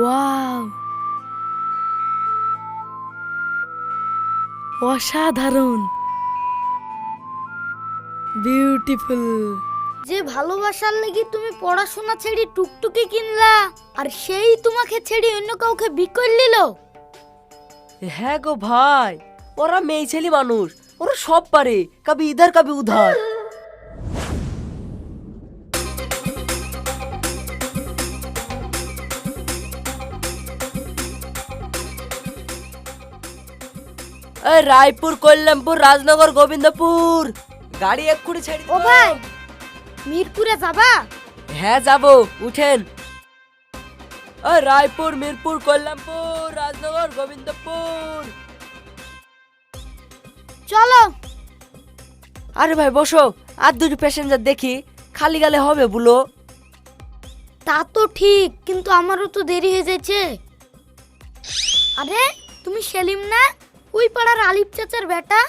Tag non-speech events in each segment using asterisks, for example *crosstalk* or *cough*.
Wow. অসাধারণ। Beautiful. যে ভালোবাসার লাগি তুমি পড়াশোনা ছেড়ে টুকটুকি কিনলা আর সেই তোমাকে ছেড়ে অন্য কাউকে বিকল নিল? হ্যাঁ গো ভাই ওরা মেয়ে ছেলে মানুষ ওরা সব পারে কবি ইধার কবি উধার। রায়পুর কল্যাণপুর রাজনগর গোবিন্দপুর। গাড়ি এক্ষুনি ছেড়ে ও ভাই মিরপুরে যাবা? হ্যাঁ যাব। উঠেন। রায়পুর মিরপুর কল্যাণপুর রাজনগর গোবিন্দপুর। চলো। আরে ভাই বসো। আর দুটো প্যাসেঞ্জার দেখি। খালি গালে হবে বলো। তা তো ঠিক কিন্তু আমারও তো দেরি হয়ে যাচ্ছে। আরে তুমি সেলিম না? ওই পাড়ার আলিফ চাচার বেটা?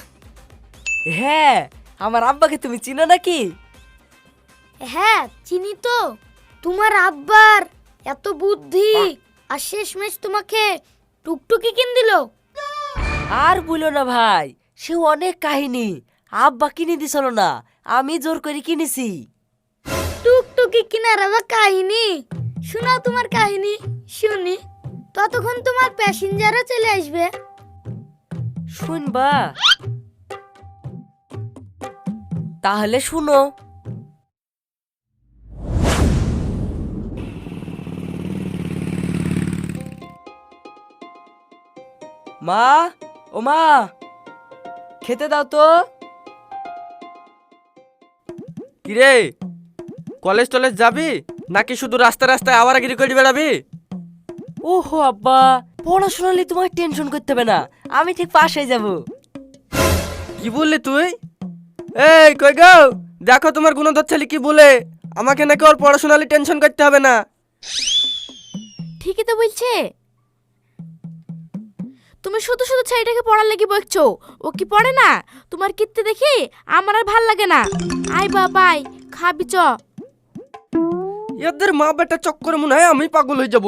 হ্যাঁ আমার আব্বাকে তুমি চিনো নাকি? হ্যাঁ চিনি তো। তোমার আব্বার এত বুদ্ধি আর শেষমেশ তোমাকে টুকটুকি কিন দিল। আর বলো না ভাই সে অনেক কাহিনী। আব্বা কিনে দিছিল না আমি জোর করে কিনেছি। টুকটুকি কিনার আবার কাহিনী? শোনাও তোমার কাহিনী শুনি। ততক্ষণ তোমার প্যাসেঞ্জারও চলে আসবে। শুনবা। তাহলে শুনো। মা ও মা খেতে দাও তো। কিরে কলেজ টলেজ যাবি? নাকি শুধু রাস্তা রাস্তায় আওয়ারাগিরি করে বেড়াবি? ওহো আব্বা পড়াশোনা নিয়ে তোমার টেনশন করতে হবে না। আমি ঠিক পাশে যাব। কি বললি তুই? এই কই গো? দেখো তোমার গুণধর ছেলে কি বলে। আমাকে নাকি ওর পড়াশোনালি টেনশন করতে হবে না। ঠিকই তো বলছে। তুমি শুধু শুধু ছেলেটাকে পড়ার লাগি বকছো। ও কি পড়ে না? তোমার কীর্তি দেখি? আমার আর ভালো লাগে না। আই বাবাই খাবি চ। এদের মা বেটা চক্করে মনে হয় আমি পাগল হয়ে যাব।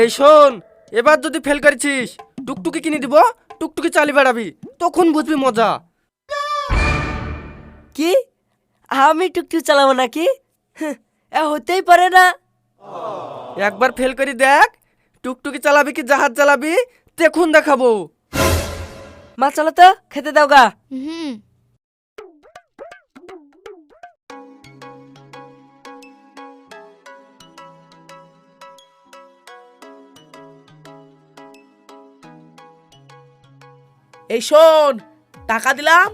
এই শোন এবার যদি ফেল করেছিস টুকটুকি কিনে দিব টুকটুকি চালি বেড়াবি তখন বুঝবি মজা। কি? আমি টুকটুক চালাবো নাকি? হ্যাঁ, এ হতেই পারে না। একবার ফেল করি দেখ টুকটুকি চালাবি কি জাহাজ চালাবি দেখুন দেখাবো। মা চালো তো খেতে দাও গা। হুম। এই শোন টাকা দিলাম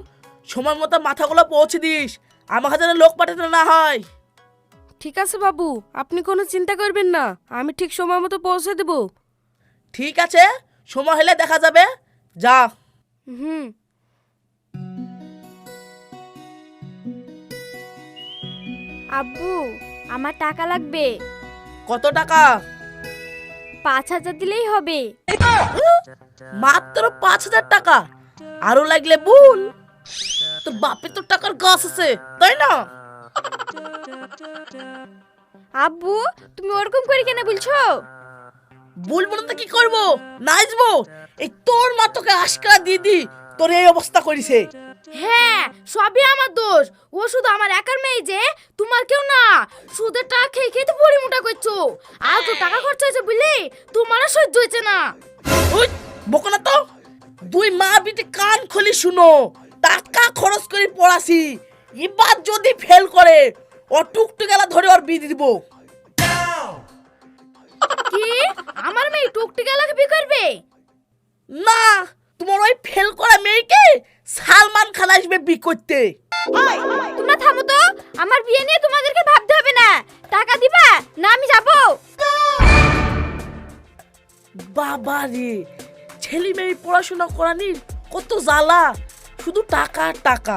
সময় মতো মাথাগুলো পৌঁছে দিস আমার যেন লোক পাঠাতে না হয়। ঠিক আছে বাবু আপনি কোনো চিন্তা করবেন না আমি ঠিক সময় মতো পৌঁছে দেব। ঠিক আছে সময় হলে দেখা যাবে যা। হুম। আব্বু আমার টাকা লাগবে। কত টাকা? পাঁচ হাজার দিলেই হবে। মাত্র পাঁচ হাজার টাকা। আরও লাগলে বুল। তোর বাপে তোর টাকার গাছ আছে তাই না? আব্বু তুমি ওরকম করে কেন বলছো? বলব না তো কি করব? নাচবো? এই তোর মা তোকে আশকা দিয়ে দি তোর এই অবস্থা করিছে। হ্যাঁ সবই আমার দোষ। ও শুধু আমার একার মেয়ে যে তোমার কেউ না। সুদের টাকা খেয়ে খেয়ে তো বড়ি মোটা করছ। আর তো টাকা খরচ হয়েছে বুঝলি? তোমার সহ্য হয়েছে না। ওই বকো না তো? দুই মা বিটি কান খুলি শুনো। টাকা খরচ করে পড়াছি। এবার যদি ফেল করে ও টুকটুকেলা ধরে ওর বিয়ে দিব। কি? আমার মেয়ে টুকটি গেলাকে বিয়ে করবে? না। তোমার ওই ফেল করা মেয়েকে সালমান খান আসবে বিয়ে করতে। তোমরা থামো তো। আমার বিয়ে নিয়ে তোমাদেরকে ভাবতে হবে না। টাকা দিবা না আমি যাব। বাবা রে ছেলে মেয়ে পড়াশোনা করানির কত জ্বালা। শুধু টাকা টাকা।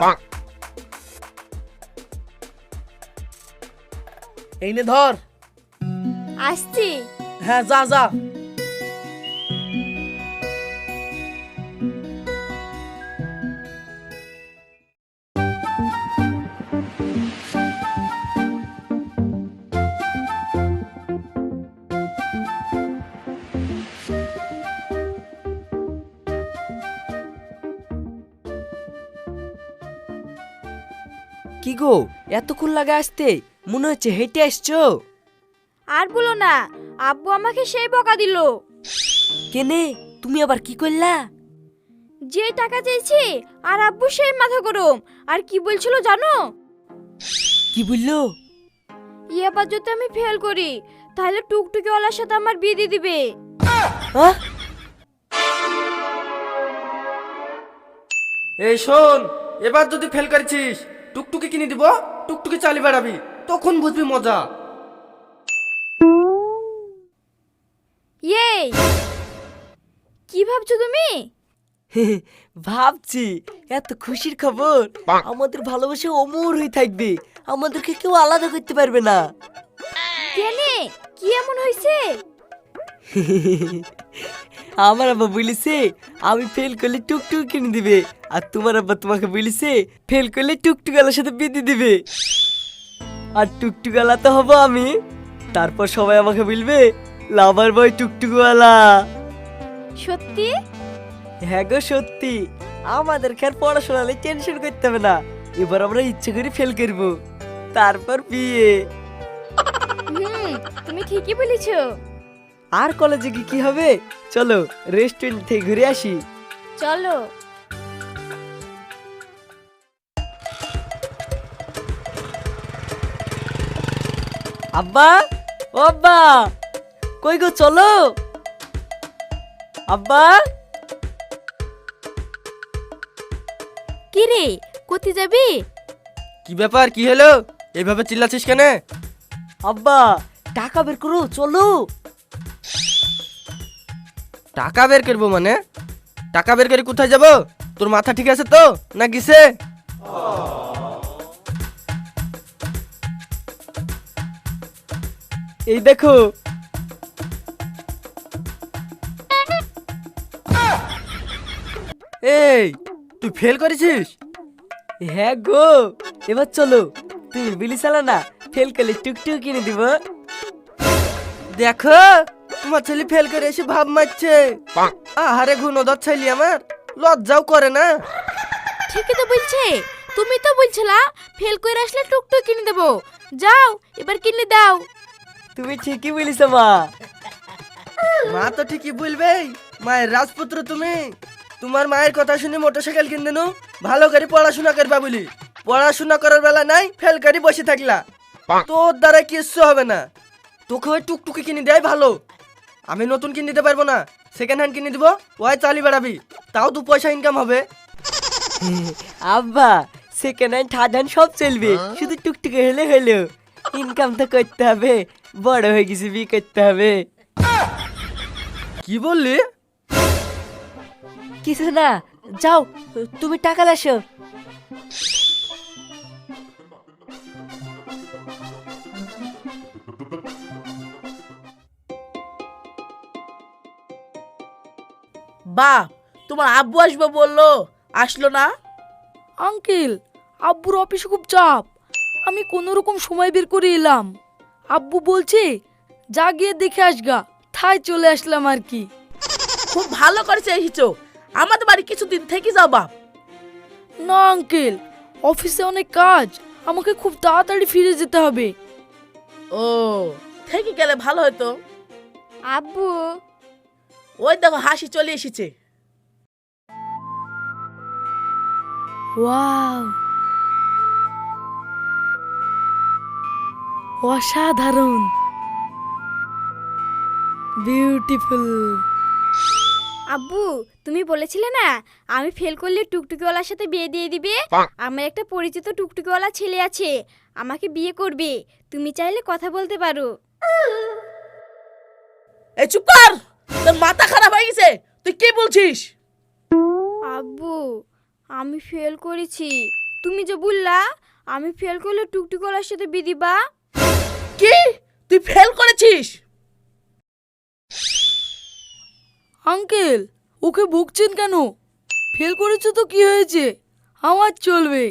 এই নে ধর। আসছি। হ্যাঁ যা যা। কি গো এতক্ষণ লাগে আসতে? মনে হচ্ছে হেঁটে আসছো। আর বলো না আব্বু আমাকে সেই বকা দিল। কেনে তুমি আবার কি করলা? যে টাকা চেয়েছি আর আব্বু সেই মাথা গরম। আর কি বলছিল জানো? কি বলল? এবার যদি আমি ফেল করি তাহলে টুকটুকি টুকটুকিওয়ালার সাথে আমার বিয়ে দিয়ে দিবে। হ্যাঁ এই শোন এবার যদি ফেল করেছিস টুকটুকি কিনে দিব টুকটুকি চালি বেড়াবি তখন বুঝবি মজা। এই কি ভাবছ তুমি? ভাবছি এত খুশির খবর। আমাদের ভালোবাসা অমর হয়ে থাকবে আমাদেরকে কেউ আলাদা করতে পারবে না। কেনে কি এমন হয়েছে? আমার আব্বা বলিছে আমি ফেল করলে টুকটুক কিনে দিবে। আর তোমার আব্বা তোমাকে বলিছে ফেল করলে টুকটুক টুকটুকালার সাথে বেঁধে দিবে। আর টুকটুকালা তো হব আমি। তারপর সবাই আমাকে বলবে লাভার বয় টুকটুকওয়ালা সত্যি? হ্যাঁ গো সত্যি। আমাদের আর পড়াশোনা নিয়ে টেনশন করতে হবে না। এবার আমরা ইচ্ছে করে ফেল করব। তারপর বিয়ে। হুম তুমি ঠিকই বলেছ। আর কলেজে গিয়ে কি হবে? চলো রেস্টুরেন্ট থেকে ঘুরে আসি। চলো। আব্বা ও আব্বা কই গো চলো। আব্বা। কি রে কোথায় যাবি? কি ব্যাপার কি হলো? এইভাবে চিল্লাছিস কেন? আব্বা টাকা বের করো চলো। টাকা বের করব মানে? টাকা বের করে কোথায় যাব? তোর মাথা ঠিক আছে তো? না গিসে এই দেখো। এই, তুই ফেল করেছিস? হ্যাঁ গো, এবার চলো। তুই বিলি চালা না ফেল করলে টুকটুক কিনে দিব। দেখো। তোমার ছেলে ফেল করে এসে ভাব মারছে। আহারে ছেলে আমার লজ্জাও করে না। ঠিকই তো বলছে তুমি তো বলছিলা ফেল করে আসলে টুকটুক কিনে দেবো। যাও এবার কিনে দাও। তুমি ঠিকই বলিস মা। মা তো ঠিকই বলবে মায়ের রাজপুত্র তুমি। তোমার মায়ের কথা শুনে মোটরসাইকেল কিনে দেনু ভালো করে পড়াশোনা করবা বলি। পড়াশোনা করার বেলা নাই ফেল করে বসে থাকলা। তোর দ্বারা কিচ্ছু হবে না। তোকে ওই টুকটুকি কিনে দেয় ভালো। আমি নতুন কিনে দিতে পারব না। সেকেন্ড হ্যান্ড কিনে দিব ওই চালি বেড়াবি। তাও দু পয়সা ইনকাম হবে। *laughs* আব্বা সেকেন্ড হ্যান্ড থার্ড হ্যান্ড সব চলবে। শুধু টুকটুকে হলে হলো। ইনকাম তো করতে হবে। বড় হয়ে গেছে বিয়ে করতে হবে। কি বললি? কিছু না? যাও তুমি টাকা লাসো। বা তোমার আব্বু আসবে বলল। আসলো না? আঙ্কেল আব্বুর অফিসে খুব চাপ। আমি কোনো রকম সময় বের করে এলাম। আব্বু বলছে যা গিয়ে দেখে আসগা। তাই চলে আসলাম আর কি। খুব ভালো করেছে এসেছ। আমাদের বাড়ি কিছুদিন থেকে যাও বাপ। না আঙ্কেল অফিসে অনেক কাজ। আমাকে খুব তাড়াতাড়ি ফিরে যেতে হবে। ও থেকে গেলে ভালো হতো। আব্বু ওই দেখো হাসি চলে এসেছে। ওয়াও। অসাধারণ। বিউটিফুল। আব্বু তুমি বলেছিলে না আমি ফেল করলে টুকটুকিওয়ালার সাথে বিয়ে দিয়ে দিবে? আমার একটা পরিচিত টুকটুকিওয়ালা ছেলে আছে আমাকে বিয়ে করবে। তুমি চাইলে কথা বলতে পারো। এই চুপ কর! তোর মাথা খারাপ হয়ে গেছে? তুই কি বলছিস? আব্বু আমি ফেল করেছি। তুমি যে বললা আমি ফেল করলে টুকটি করার সাথে বিয়ে দিবা? কি? তুই ফেল করেছিস? আঙ্কেল ওকে বকছেন কেন? ফেল করেছ তো কি হয়েছে? আমার চলবে।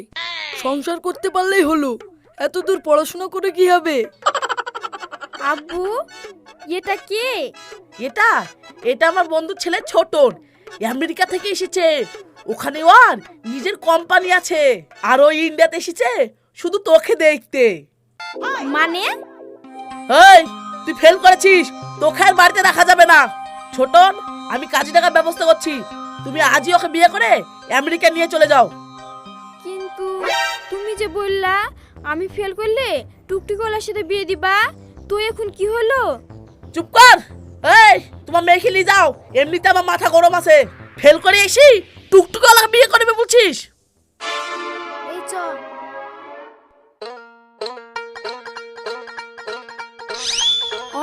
সংসার করতে পারলেই হলো। এত দূর পড়াশোনা করে কি হবে? আব্বু এটা কে? এটা এটা আমার বন্ধু ছেলে ছোটন। আমেরিকা থেকে এসেছে। ওখানে ওর নিজের কোম্পানি আছে। আর ওই ইন্ডিয়াতে এসেছে। শুধু তোকে দেখতে। মানে? এই তুই ফেল করেছিস। তোকে আর বাড়িতে রাখা যাবে না। ছোটন আমি কাজী টাকার ব্যবস্থা করছি। তুমি আজই ওকে বিয়ে করে আমেরিকা নিয়ে চলে যাও। কিন্তু তুমি যে বললা আমি ফেল করলে টুকটুকিওয়ালার সাথে বিয়ে দিবা? তো এখন কি হলো? চুপ কর। এই তোমার মেয়েকে নিয়ে যাও। এমনিতে আমার মাথা গরম আছে। ফেল করে এসি? টুকটুক আলাদা বিয়ে করবে বলছিস? এই চ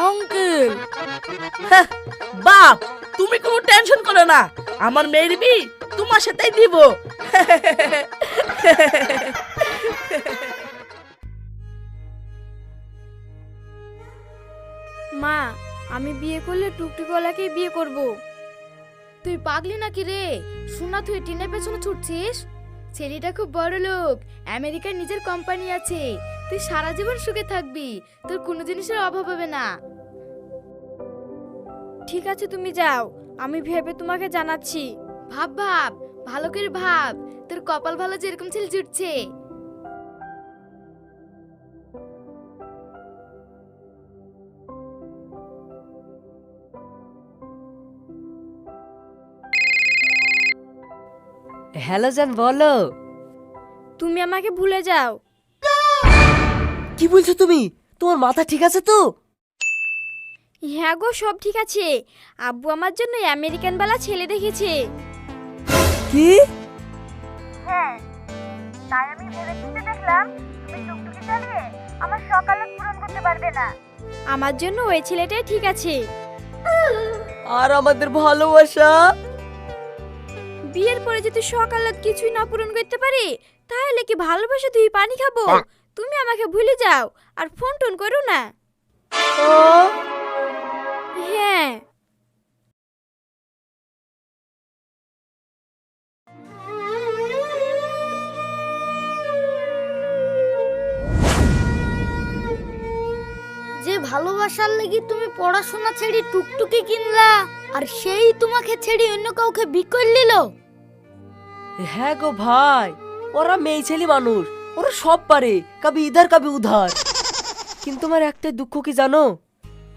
আঙ্কেল। হ্যাঁ, বাপ তুমি কোনো টেনশন করো না। আমার মেয়ের বি তোমার সাথেই দিব। *laughs* বিয়ে করলে টুকটুকিওয়ালাকেই বিয়ে করব। তুই পাগলি নাকি রে? শোনা তুই টিনের পেছনে ছুটছিস? ছেলেটা খুব বড় লোক আমেরিকার নিজের কোম্পানি আছে। তুই সারা জীবন সুখে থাকবি তোর কোনো জিনিসের অভাব হবে না। ঠিক আছে তুমি যাও আমি ভেবে তোমাকে জানাচ্ছি। ভাব ভাব ভালো করে ভাব তোর কপাল ভালো যেরকম ছেলে জুটছে। হ্যালো জান বলো। তুমি আমাকে ভুলে যাও। কি বলছো তুমি? তোমার মাথা ঠিক আছে তো? হ্যাঁ গো সব ঠিক আছে। আব্বু আমার জন্য আমেরিকান বালা ছেলে দেখেছে। কি? হ্যাঁ তাই আমি ভেবে চিন্তে দেখলাম তুমি টুকটুকি চালিয়ে আমার সকালে পূরণ করতে পারবে না। আমার জন্য ওই ছেলেটাই ঠিক আছে। আর আমাদের ভালোবাসা? বিয়ের পরে যদি সকালে কিছুই না পূরণ করতে পারি তাহলে কি ভালোবাসা তুই পানি খাব? তুমি আমাকে ভুলে যাও আর ফোন টোন করো না। হ্যাঁ। যে ভালোবাসার লাগি তুমি পড়াশোনা ছেড়ে টুকটুকি কিনলা আর সেই তোমাকে ছেড়ে অন্য কাউকে বিকল নিল। হ্যাঁ গো ভাই ওরা মেয়ে ছেলে মানুষ ওরা সব পারে কবি ইধার কবি উধার। কিন্তু আমার একটা দুঃখ কি জানো?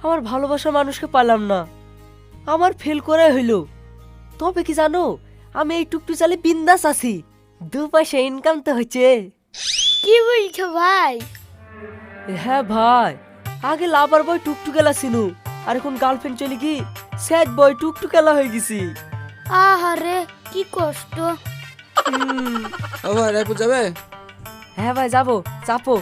আমার ভালোবাসার মানুষকে পালাম না। আমার ফেল করাই হইল। তবে কি জানো আমি এই টুকটু চালে বিন্দাস আছি। দু পয়সা ইনকাম তো হচ্ছে কি বলছো ভাই? হ্যাঁ ভাই আগে লাভার বয় টুকটুকেলা ছিনু আর এখন গার্লফ্রেন্ড চলে কি স্যাড বয় টুকটুকেলা হয়ে গেছি। আহারে কি কষ্ট। *laughs* আবার রায়পুর যাবে? হ্যাঁ ভাই যাব। চাপো।